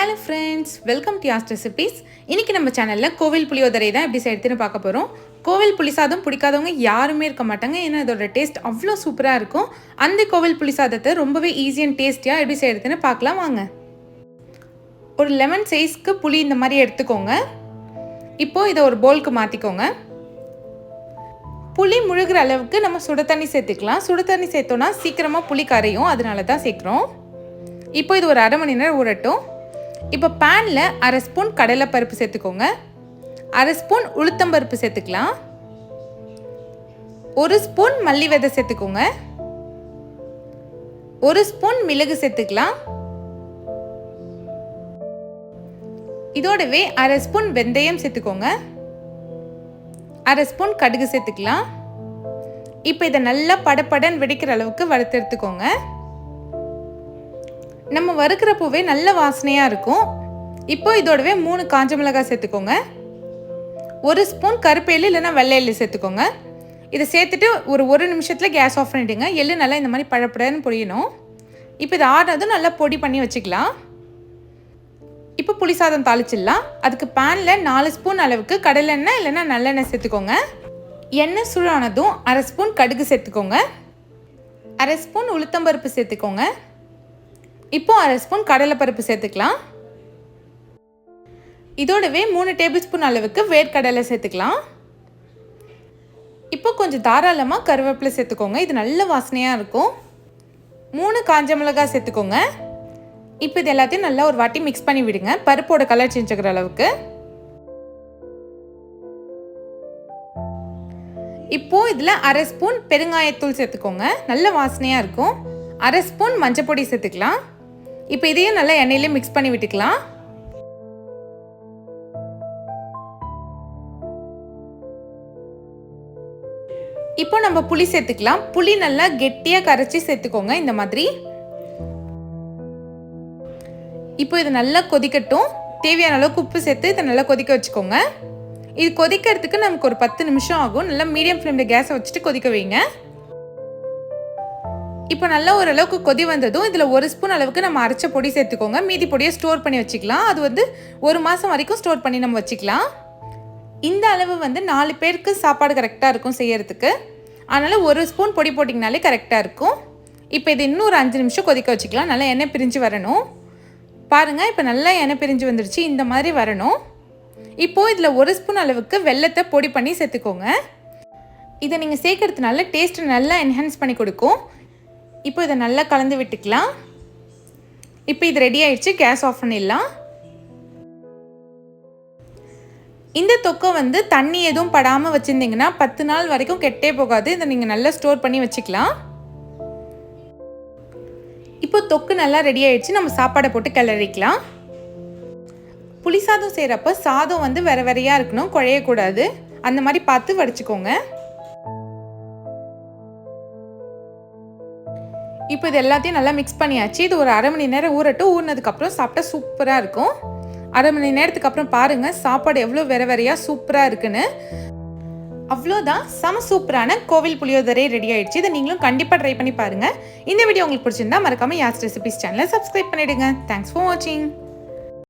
Hello friends welcome to யாஸ் recipes இன்றைக்கி நம்ம சேனலில் கோவில் புளியோதரை தான் எப்படி செய்யறதுன்னு பார்க்க போகிறோம் கோவில் புளிசாதம் பிடிக்காதவங்க யாருமே இருக்க மாட்டாங்க. ஏன்னா இதோட டேஸ்ட் அவ்வளோ சூப்பராக இருக்கும். அந்த கோவில் புளிசாதத்தை ரொம்பவே ஈஸி அண்ட் டேஸ்டியாக எப்படி செய்யறதுன்னு பார்க்கலாம். வாங்க. ஒரு லெமன் சைஸ்க்கு புளி இந்த மாதிரி எடுத்துக்கோங்க. இப்போது இதை ஒரு போலுக்கு மாற்றிக்கோங்க புளி முழுகிற அளவுக்கு நம்ம சுட தண்ணி சேர்த்துக்கலாம். சுட தண்ணி சேர்த்தோன்னா சீக்கிரமாக புளி கரையும். அதனால தான் சேர்க்குறோம். இப்போ இது ஒரு அரை மணி நேரம் உரட்டும் இப்போ பேனில் அரை ஸ்பூன் கடலைப்பருப்பு சேர்த்துக்கோங்க. அரை ஸ்பூன் உளுத்தம்பருப்பு சேர்த்துக்கலாம். ஒரு ஸ்பூன் மல்லி விதை சேர்த்துக்கோங்க. ஒரு ஸ்பூன் மிளகு சேர்த்துக்கலாம். இதோடவே அரை ஸ்பூன் வெந்தயம் சேர்த்துக்கோங்க. அரை ஸ்பூன் கடுகு சேர்த்துக்கலாம். இப்போ இதை நல்லா படப்படன் வெடிக்கிற அளவுக்கு வறுத்து எடுத்துக்கோங்க. நம்ம வறுக்கிற பூவே நல்ல வாசனையாக இருக்கும். இப்போ இதோடவே மூணு காஞ்ச மிளகாய் சேர்த்துக்கோங்க. ஒரு ஸ்பூன் கருப்பேலு இல்லைன்னா வெள்ளை எள்ளு சேர்த்துக்கோங்க. இதை சேர்த்துட்டு ஒரு ஒரு நிமிஷத்தில் கேஸ் ஆஃப் பண்ணிவிடுங்க எள்ளு நல்லா இந்த மாதிரி பழப்படன்னு பொரியணும் இப்போ இது ஆடுறதும் நல்லா பொடி பண்ணி வச்சுக்கலாம். இப்போ புளி சாதம் தாளிச்சிடலாம். அதுக்கு பேனில் நாலு ஸ்பூன் அளவுக்கு கடலெண்ணெய் இல்லைன்னா நல்லெண்ணெய் சேர்த்துக்கோங்க. எண்ணெய் சூடானதும் அரை ஸ்பூன் கடுகு சேர்த்துக்கோங்க. அரை ஸ்பூன் உளுத்தம்பருப்பு சேர்த்துக்கோங்க. இப்போ அரை ஸ்பூன் கடலைப்பருப்பு சேர்த்துக்கலாம். இதோடவே மூணு டேபிள் ஸ்பூன் அளவுக்கு வேர்க்கடலை சேர்த்துக்கலாம். இப்போ கொஞ்சம் தாராளமாக கருவேப்பிலை சேர்த்துக்கோங்க. இது நல்ல வாசனையாக இருக்கும். மூணு காஞ்ச மிளகாய் சேர்த்துக்கோங்க. இப்போ இது எல்லாத்தையும் நல்லா ஒரு வாட்டி மிக்ஸ் பண்ணி விடுங்க. பருப்போட கலர் சேஞ்ச் ஆகிற அளவுக்கு. இப்போ இதில் அரை ஸ்பூன் பெருங்காயத்தூள் சேர்த்துக்கோங்க. நல்ல வாசனையாக இருக்கும். அரை ஸ்பூன் மஞ்சள் பொடி சேர்த்துக்கலாம். இப்போ இதையும் நல்லா எண்ணெயிலே மிக்ஸ் பண்ணி விட்டுக்கலாம். இப்போ நம்ம புளி சேர்த்துக்கலாம். புளி நல்லா கெட்டியாக கரைச்சி சேர்த்துக்கோங்க இந்த மாதிரி. இப்போ இது நல்லா கொதிக்கட்டும். தேவையான அளவுக்கு உப்பு சேர்த்து இதை நல்லா கொதிக்க வச்சுக்கோங்க. இது கொதிக்கிறதுக்கு நமக்கு ஒரு பத்து நிமிஷம் ஆகும். நல்லா மீடியம் ஃப்ளேமில் கேஸை வச்சுட்டு கொதிக்க வைங்க. இப்போ நல்லா ஓரளவுக்கு கொதி வந்ததும் இதில் ஒரு ஸ்பூன் அளவுக்கு நம்ம அரைச்ச பொடி சேர்த்துக்கோங்க. மீதி பொடியை ஸ்டோர் பண்ணி வச்சுக்கலாம். அது வந்து ஒரு மாதம் வரைக்கும் ஸ்டோர் பண்ணி நம்ம வச்சுக்கலாம். இந்த அளவு வந்து நாலு பேருக்கு சாப்பாடு கரெக்டாக இருக்கும் செய்யறதுக்கு. அதனால் ஒரு ஸ்பூன் பொடி போட்டிங்கனாலே கரெக்டாக இருக்கும். இப்போ இது இன்னும் ஒரு அஞ்சு நிமிஷம் கொதிக்க வச்சுக்கலாம். நல்லா எண்ணெய் பிரிஞ்சு வரணும். பாருங்கள் இப்போ நல்லா எண்ணெய் பிரிஞ்சு வந்துருச்சு. இந்த மாதிரி வரணும். இப்போது இதில் ஒரு ஸ்பூன் அளவுக்கு வெள்ளத்தை பொடி பண்ணி சேர்த்துக்கோங்க. இதை நீங்கள் சேர்க்கறதுனால டேஸ்ட்டு நல்லா என்ஹான்ஸ் பண்ணி கொடுக்கும். இப்போ இதை நல்லா கலந்து விட்டுக்கலாம். இப்போ இது ரெடி ஆயிடுச்சு கேஸ் ஆஃப் பண்ணிடலாம். இந்த தொக்கை வந்து தண்ணி எதுவும் படாமல் வச்சுருந்தீங்கன்னா பத்து நாள் வரைக்கும் கெட்டே போகாது. இதை நீங்கள் நல்லா ஸ்டோர் பண்ணி வச்சுக்கலாம். இப்போ தொக்கு நல்லா ரெடி ஆயிடுச்சு நம்ம சாப்பாடை போட்டு கிளறிக்கலாம். புளி சாதம் செய்கிறப்ப சாதம் வந்து வேறு வேறையாக இருக்கணும் குழையக்கூடாது. அந்த மாதிரி பார்த்து வடிச்சுக்கோங்க. இப்போ இது எல்லாத்தையும் நல்லா மிக்ஸ் பண்ணியாச்சு. இது ஒரு அரை மணி நேரம் ஊறட்டும். ஊறினதுக்கப்புறம் சாப்பிட்டா சூப்பராக இருக்கும். அரை மணி நேரத்துக்கு அப்புறம் பாருங்கள் சாப்பாடு எவ்வளோ வெற வெறையாக சூப்பராக இருக்குன்னு. அவ்வளோதான் செம சூப்பரான கோவில் புளியோதரை ரெடி ஆயிடுச்சு. இதை நீங்களும் கண்டிப்பாக ட்ரை பண்ணி பாருங்கள் இந்த வீடியோ உங்களுக்கு பிடிச்சிருந்தா மறக்காமல் யாஸ் ரெசிபிஸ் சேனலை சப்ஸ்கிரைப் பண்ணிவிடுங்க தேங்க்ஸ் ஃபார் வாட்சிங்